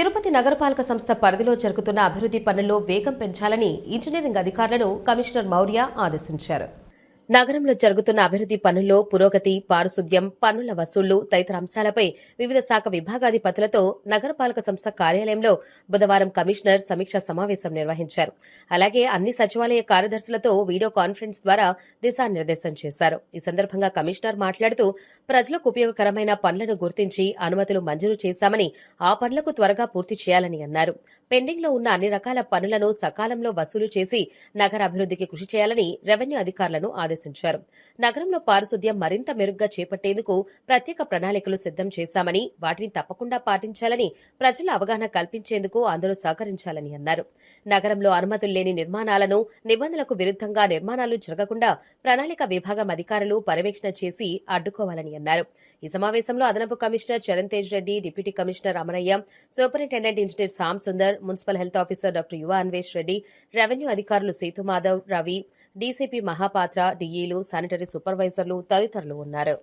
తిరుపతి నగరపాలక సంస్థ పరిధిలో జరుగుతున్న అభివృద్ధి పనుల్లో వేగం పెంచాలని ఇంజనీరింగ్ అధికారులను కమిషనర్ మౌర్య ఆదేశించారు. నగరంలో జరుగుతున్న అభివృద్ధి పనుల్లో పురోగతి పారిశుద్ధ్యం పన్నుల వసూళ్ళు తదితర అంశాలపై వివిధ శాఖ విభాగాధిపతులతో నగరపాలక సంస్థ కార్యాలయంలో బుధవారం కమిషనర్ సమీక్షా సమావేశం నిర్వహించారు. అలాగే అన్ని సచివాలయ కార్యదర్శులతో వీడియో కాన్ఫరెన్స్ ద్వారా దిశానిర్దేశం చేశారు. ఈ సందర్భంగా కమిషనర్ మాట్లాడుతూ ప్రజలకు ఉపయోగకరమైన పనులను గుర్తించి అనుమతులు మంజూరు చేశామని ఆ పనులకు త్వరగా పూర్తి చేయాలని అన్నారు. పెండింగ్లో ఉన్న అన్ని రకాల పనులను సకాలంలో వసూలు చేసి నగర అభివృద్ధికి కృషి చేయాలని రెవెన్యూ అధికారులను ఆదేశించారు. నగరంలో పారిశుద్ధ్యం మరింత మెరుగ్గా చేపట్టేందుకు ప్రత్యేక ప్రణాళికలు సిద్దం చేశామని వాటిని తప్పకుండా పాటించాలని ప్రజల అవగాహన కల్పించేందుకు అందరూ సహకరించాలని అన్నారు. నగరంలో అనుమతులు లేని నిర్మాణాలను నిబంధనలకు విరుద్ధంగా నిర్మాణాలు జరగకుండా ప్రణాళిక విభాగం అధికారులు పర్యవేక్షణ చేసి అడ్డుకోవాలని అన్నారు. ఈ సమావేశంలో అదనపు commissioner Charan Tej Reddy deputy commissioner Amaraiah superintendent engineer Sam Sundar municipal health officer doctor Yuva Anvesh Reddy revenue అధికారులు సేతు మాధవ్ రవి డీసీపీ మహాపాత్ర డీఈలు శానిటరీ సూపర్వైజర్లు తదితరులు ఉన్నారు.